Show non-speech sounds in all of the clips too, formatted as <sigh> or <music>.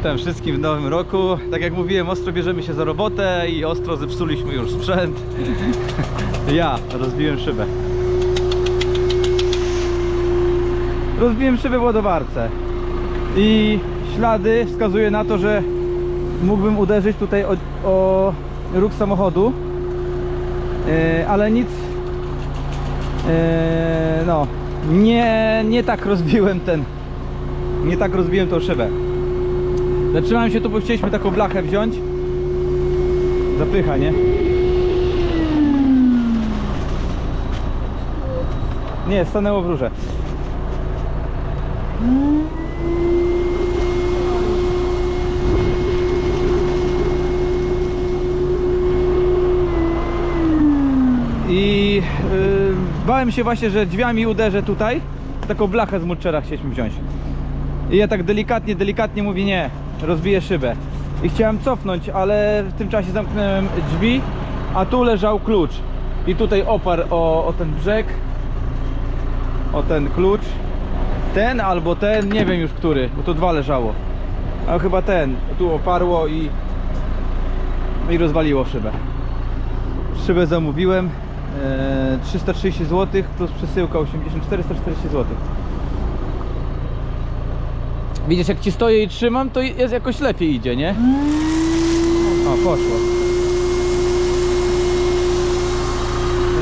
Witam wszystkich w nowym roku. Tak jak mówiłem, ostro bierzemy się za robotę i ostro zepsuliśmy już sprzęt. <laughs> Ja rozbiłem szybę. Rozbiłem szybę w ładowarce. I ślady wskazują na to, że mógłbym uderzyć tutaj o, o róg samochodu. E, ale nic. e, no, nie, nie tak rozbiłem ten. Nie tak rozbiłem tą szybę. Zatrzymałem się tu, bo chcieliśmy taką blachę wziąć. Zapycha, nie? Nie, stanęło w rurze. I yy, bałem się właśnie, że drzwiami uderzę tutaj. Taką blachę z Mulchera chcieliśmy wziąć. I ja tak delikatnie, delikatnie mówię nie, rozbiję szybę. I chciałem cofnąć, ale w tym czasie zamknąłem drzwi, a tu leżał klucz. I tutaj oparł o, o ten brzeg, o ten klucz. Ten albo ten, nie wiem już który, bo tu dwa leżało. A chyba ten, tu oparło i, i rozwaliło szybę. Szybę zamówiłem. E, 330 zł plus przesyłka 80, 440 zł. Widzisz, jak ci stoję i trzymam, to jest jakoś lepiej idzie, nie? O, poszło.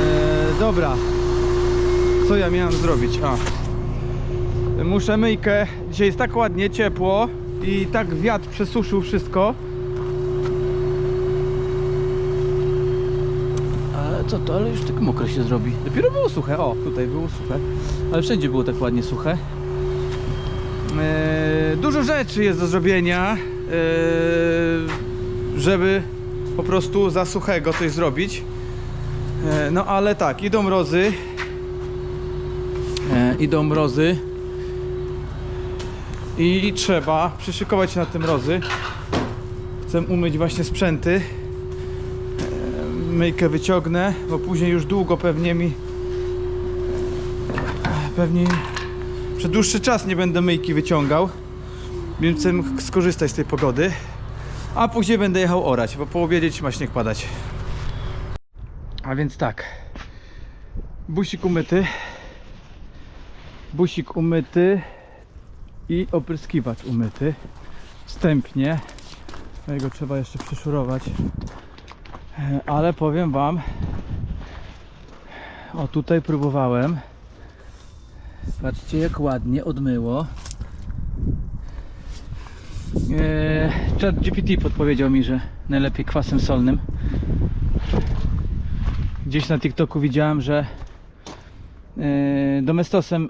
E, dobra. Co ja miałem zrobić? A. Muszę myjkę. Dzisiaj jest tak ładnie, ciepło i tak wiatr przesuszył wszystko. Ale co to? Ale już tak mokre się zrobi. Dopiero było suche. O, tutaj było suche. Ale wszędzie było tak ładnie suche. E, dużo rzeczy jest do zrobienia, e, żeby po prostu za suchego coś zrobić. E, no ale tak, idą mrozy. Idą mrozy. I trzeba przyszykować się na te mrozy. Chcę umyć właśnie sprzęty. Myjkę wyciągnę, bo później już długo pewnie mi pewnie przez dłuższy czas nie będę myjki wyciągał, więc chcę skorzystać z tej pogody. A później będę jechał orać, bo po obiedzie ma śnieg padać. A więc tak. Busik umyty. Busik umyty i opryskiwacz umyty. Wstępnie. Jego trzeba jeszcze przeszurować. E, Ale powiem wam. O tutaj próbowałem. Patrzcie jak ładnie odmyło. Eee, Chat GPT podpowiedział mi, że najlepiej kwasem solnym. Gdzieś na TikToku widziałem, że eee, domestosem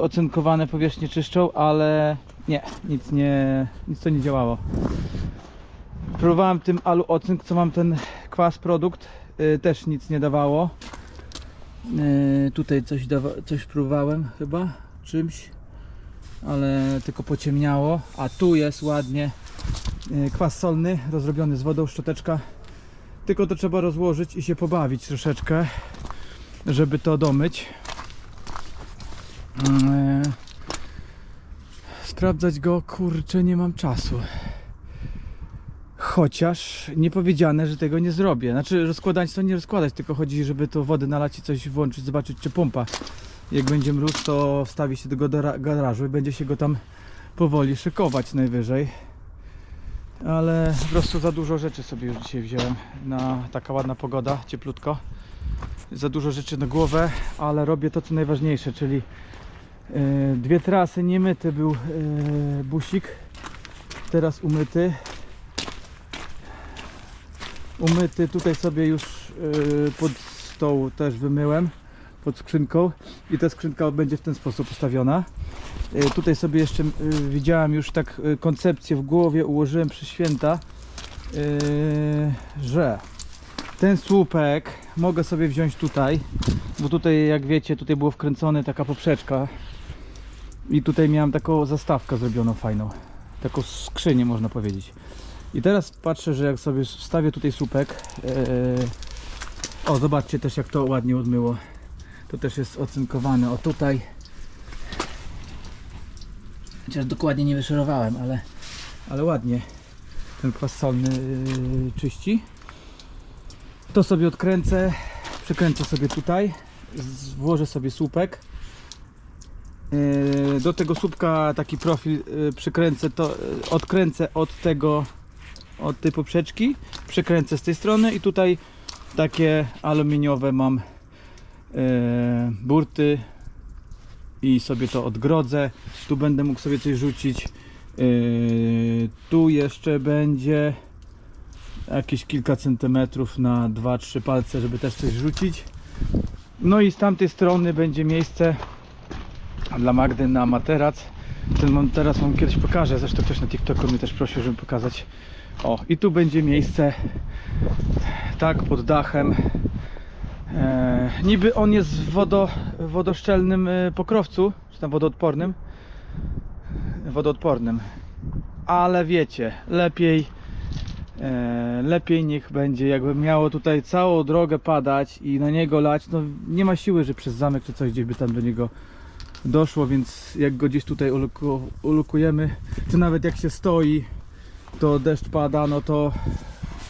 ocynkowane powierzchnie czyszczą, ale nie, nic nie, nic to nie działało. Próbowałem tym alu ocynk, co mam ten kwas produkt, eee, też nic nie dawało. Yy, tutaj coś, coś próbowałem chyba czymś, ale tylko pociemniało. A tu jest ładnie yy, kwas solny rozrobiony z wodą, szczoteczka. Tylko to trzeba rozłożyć i się pobawić troszeczkę, żeby to domyć. Yy, sprawdzać go, kurczę, nie mam czasu. Chociaż nie powiedziane, że tego nie zrobię. Znaczy rozkładać to nie rozkładać, tylko chodzi, żeby to wodę nalać i coś włączyć, zobaczyć czy pompa. Jak będzie mróz, to wstawi się do gara- garażu i będzie się go tam powoli szykować najwyżej. Ale po prostu za dużo rzeczy sobie już dzisiaj wziąłem. Na taka ładna pogoda, cieplutko. Za dużo rzeczy na głowę, ale robię to co najważniejsze, czyli yy, dwie trasy niemyty był yy, busik. Teraz umyty umyty. Tutaj sobie już yy, pod stoł też wymyłem, pod skrzynką i ta skrzynka będzie w ten sposób ustawiona. Yy, tutaj sobie jeszcze yy, widziałem już tak koncepcję w głowie, ułożyłem przy święta, że ten słupek mogę sobie wziąć tutaj, bo tutaj jak wiecie, tutaj było wkręcone taka poprzeczka i tutaj miałem taką zastawkę zrobioną fajną, taką skrzynię można powiedzieć. I teraz patrzę, że jak sobie wstawię tutaj słupek. Yy, o, zobaczcie też jak to ładnie odmyło. To też jest ocynkowane. O tutaj. Chociaż dokładnie nie wyszorowałem, ale ale ładnie ten kwas solny yy, czyści. To sobie odkręcę, przykręcę sobie tutaj, włożę sobie słupek. Yy, Do tego słupka taki profil przykręcę, to odkręcę od tego, od tej poprzeczki, przykręcę z tej strony i tutaj takie aluminiowe mam yy, burty i sobie to odgrodzę. Tu będę mógł sobie coś rzucić. Yy, tu jeszcze będzie jakieś kilka centymetrów na 2-3 palce, żeby też coś rzucić. No i z tamtej strony będzie miejsce dla Magdy na materac. Ten materac wam kiedyś pokażę, zresztą ktoś na TikToku mnie też prosił, żeby pokazać. O, i tu będzie miejsce tak pod dachem. E, niby on jest w wodo, wodoszczelnym e, pokrowcu, czy tam wodoodpornym. Wodoodpornym. Ale wiecie, lepiej e, lepiej niech będzie, jakby miało tutaj całą drogę padać i na niego lać, no nie ma siły, że przez zamek czy coś gdzieś by tam do niego doszło, więc jak go gdzieś tutaj uloku, ulokujemy, czy nawet jak się stoi, to deszcz pada, no to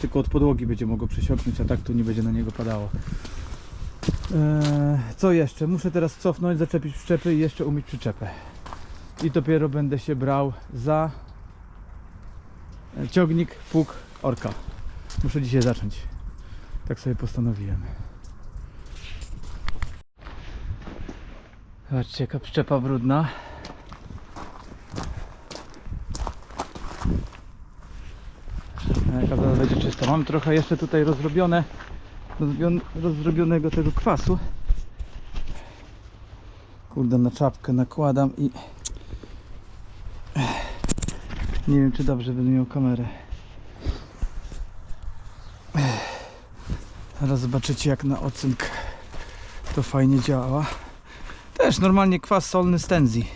tylko od podłogi będzie mogło przesiąknąć, a tak tu nie będzie na niego padało. Eee, co jeszcze? Muszę teraz cofnąć, zaczepić przyczepy i jeszcze umyć przyczepę. I dopiero będę się brał za e, ciągnik, pług, orka. Muszę dzisiaj zacząć. Tak sobie postanowiłem. Zobaczcie jaka przyczepa brudna. A Jaka zaraz będzie czysta. Mam trochę jeszcze tutaj rozrobione rozrobion- rozrobionego tego kwasu. Kurde, na czapkę nakładam i nie wiem czy dobrze będę miał kamerę. Teraz zobaczycie jak na ocynk to fajnie działa. Też normalnie kwas solny z Tenzi.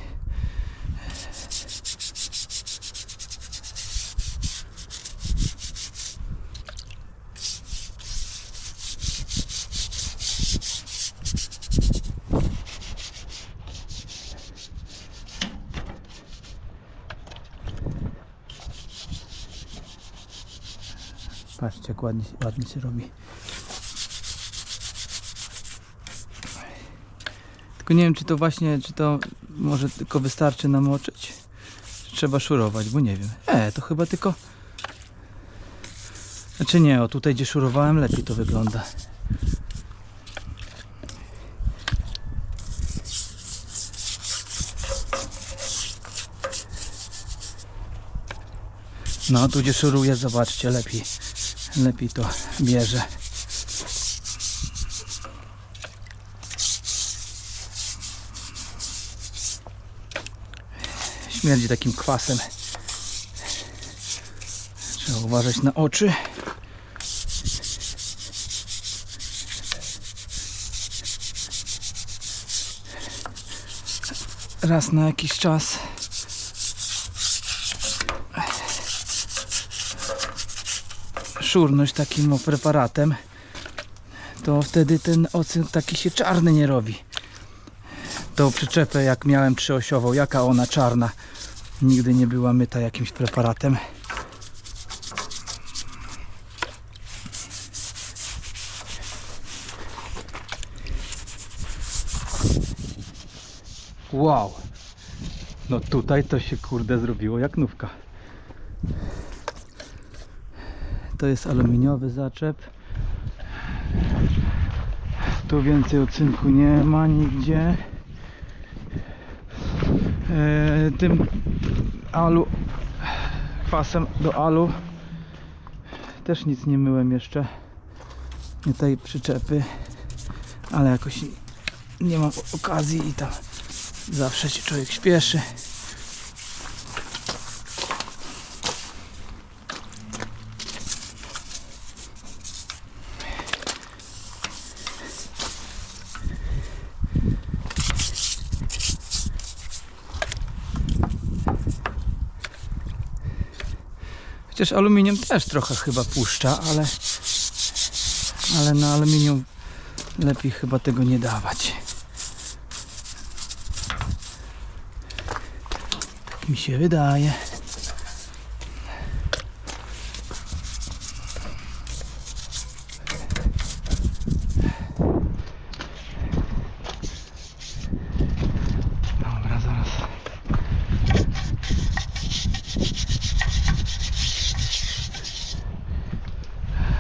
Patrzcie jak ładnie, ładnie się robi. Tylko nie wiem czy to właśnie, czy to może tylko wystarczy namoczyć. Czy trzeba szurować, bo nie wiem. E, to chyba tylko... Znaczy nie, o tutaj gdzie szurowałem lepiej to wygląda. No tu gdzie szuruję, zobaczcie, lepiej, lepiej to bierze. Śmierdzi takim kwasem. Trzeba uważać na oczy. Raz na jakiś czas szurnąć takim preparatem, to wtedy ten ocyn taki się czarny nie robi. Tą przyczepę jak miałem trzyosiową, jaka ona czarna, nigdy nie była myta jakimś preparatem. Wow! No tutaj to się kurde zrobiło jak nówka. To jest aluminiowy zaczep. Tu więcej ocynku nie ma nigdzie. E, tym alu kwasem do alu też nic nie myłem jeszcze. Nie tej przyczepy, ale jakoś nie mam okazji i tam zawsze się człowiek śpieszy. Chociaż aluminium też trochę chyba puszcza, ale, ale na aluminium lepiej chyba tego nie dawać. Tak mi się wydaje.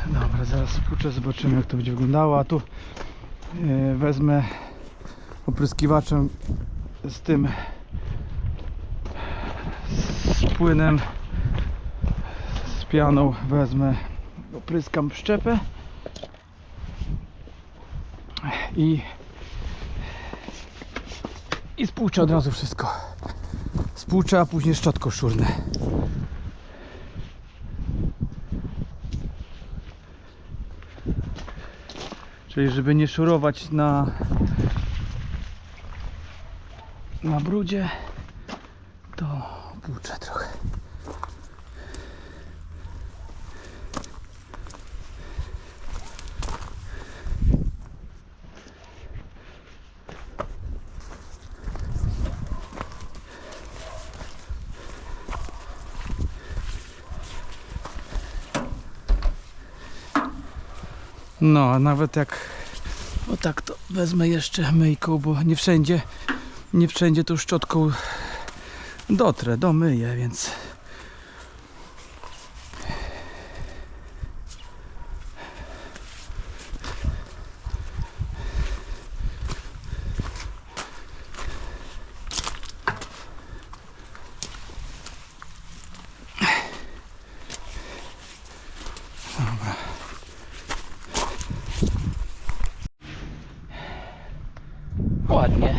Dobra, zaraz spuczę, zobaczymy jak to będzie wyglądało, a tu e, wezmę opryskiwaczem z tym z płynem z pianą wezmę opryskam szczepę i i spłuczę od razu wszystko. Spłuczę, a później szczotką szurnę czyli żeby nie szurować na na brudzie to płuczę trochę No, a nawet jak o tak to wezmę jeszcze myjką, bo nie wszędzie nie wszędzie tą szczotką dotrę, domyję, więc ładnie.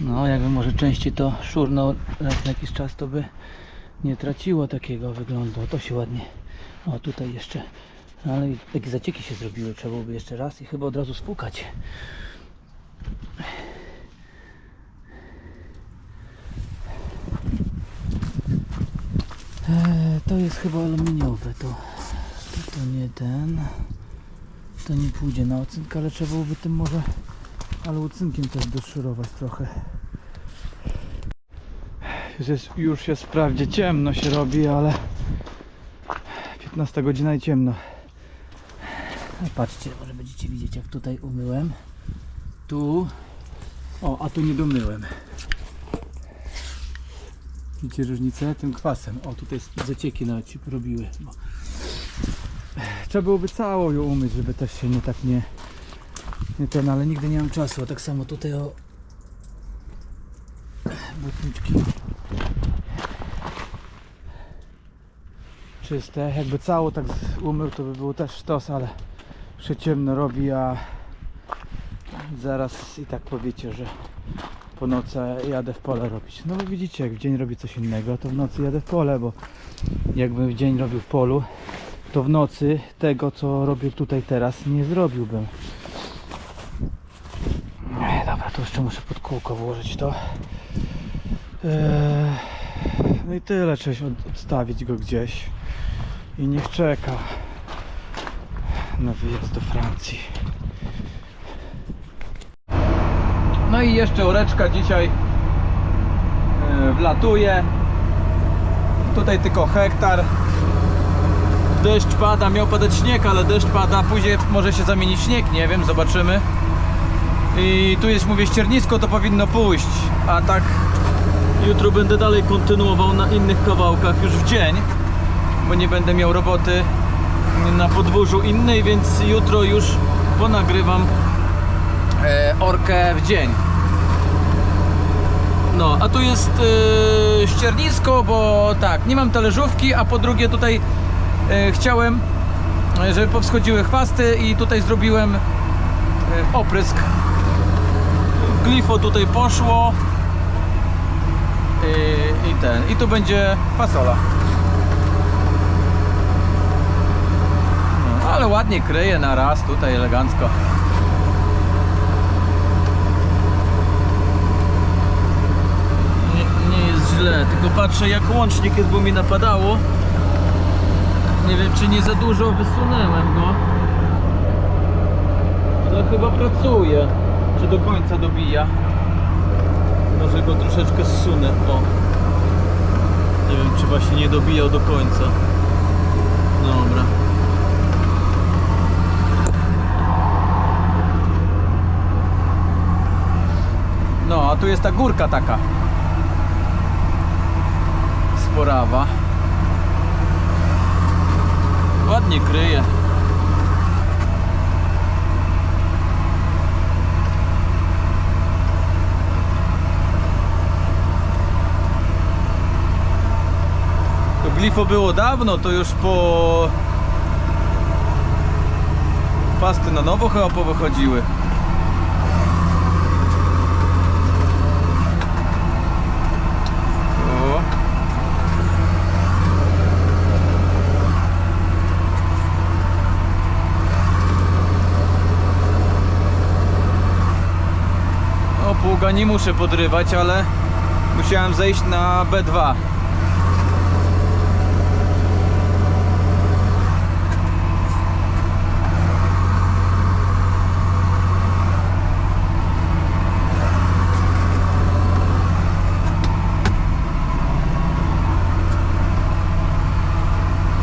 No, jakby może częściej to szurnął raz na jakiś czas, to by nie traciło takiego wyglądu. To się ładnie. O, tutaj jeszcze. No, ale takie zacieki się zrobiły. Trzeba byłoby jeszcze raz i chyba od razu spłukać. Eee, to jest chyba aluminiowe. To, to, to nie ten. To nie pójdzie na ocynkę, ale trzeba byłoby tym może alucynkiem też doszurować trochę. Już, jest, już wprawdzie ciemno się robi, ale 15 godzina i ciemno. A patrzcie, może będziecie widzieć jak tutaj umyłem. Tu. O, a tu nie domyłem. Widzicie różnicę? Tym kwasem. O, tutaj zacieki nawet się porobiły. Bo Trzeba byłoby całą ją umyć, żeby też się nie tak nie, nie ten, ale nigdy nie mam czasu. A tak samo tutaj o butniczki czyste. Jakby całą tak umył, to by było też sztos, ale się ciemno robi, a zaraz i tak powiecie, że po nocy jadę w pole robić. No bo widzicie, jak w dzień robię coś innego, to w nocy jadę w pole, bo jakbym w dzień robił w polu, to w nocy tego, co robię tutaj teraz, nie zrobiłbym. Dobra, to jeszcze muszę pod kółko włożyć to. Eee, no i tyle, od, odstawić go gdzieś i niech czeka na wyjazd do Francji. No i jeszcze oreczka dzisiaj e, wlatuje. Tutaj tylko hektar deszcz pada, miał padać śnieg, ale deszcz pada, później może się zamienić śnieg, nie wiem, zobaczymy. I tu jest, mówię, ściernisko, to powinno pójść, a tak jutro będę dalej kontynuował na innych kawałkach już w dzień, bo nie będę miał roboty na podwórzu innej, więc jutro już ponagrywam e, orkę w dzień. No, a tu jest e, ściernisko, bo tak, nie mam talerzówki, a po drugie tutaj chciałem, e, żeby powschodziły chwasty i tutaj zrobiłem e, oprysk. Glifo tutaj poszło i, i ten, i tu będzie fasola. No, ale ładnie kryje na raz tutaj elegancko. Nie, nie jest źle, tylko patrzę jak łącznik jest, bo mi napadało. Nie wiem czy nie za dużo wysunęłem go. Ale chyba pracuje. Czy do końca dobija. Może go troszeczkę zsunę. O. Nie wiem czy właśnie nie dobijał do końca. Dobra. No, a tu jest ta górka taka. Sporawa. Ładnie kryje. To glifo było dawno, to już po pasty na nowo chyba powychodziły. O. Pługa nie muszę podrywać, ale musiałem zejść na B2.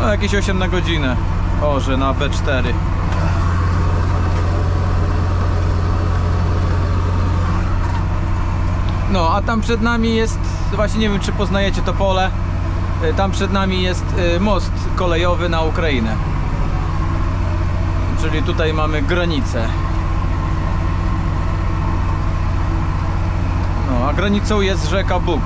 No jakieś 8 na godzinę. O, że na B4. No, a tam przed nami jest, właśnie nie wiem czy poznajecie to pole, Y, tam przed nami jest y, most kolejowy na Ukrainę. Czyli tutaj mamy granicę. No, a granicą jest rzeka Bóg.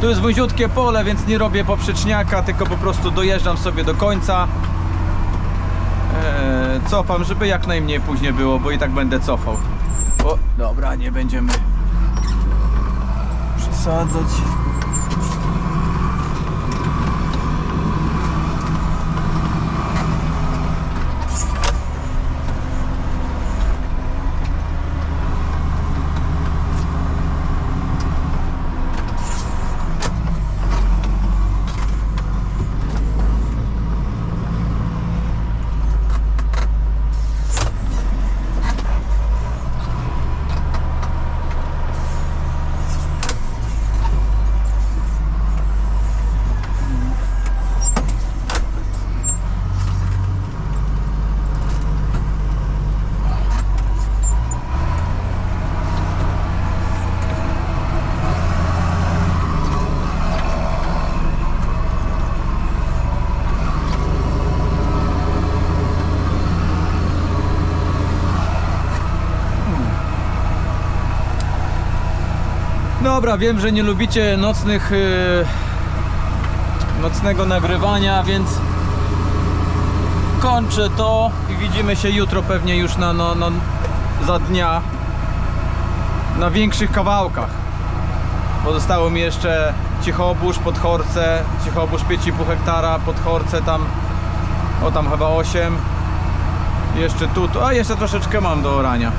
Tu jest wąziutkie pole, więc nie robię poprzeczniaka, tylko po prostu dojeżdżam sobie do końca. Cofam, żeby jak najmniej później było, bo i tak będę cofał. O, dobra, nie będziemy przesadzać. Dobra, wiem, że nie lubicie nocnych yy, nocnego nagrywania, więc kończę to i widzimy się jutro pewnie już na, no, no, za dnia na większych kawałkach. Pozostało mi jeszcze Cichobóż, Podchorce, Cichobóż 5,5 hektara, Podchorce tam, o tam chyba 8. Jeszcze tu, tu, a jeszcze troszeczkę mam do orania.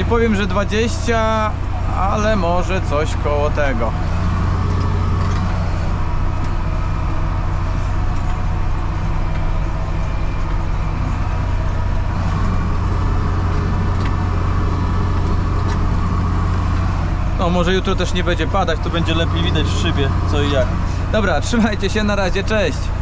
Nie powiem, że 20, ale może coś koło tego. No może jutro też nie będzie padać, to będzie lepiej widać w szybie co i jak. Dobra, trzymajcie się, na razie, cześć!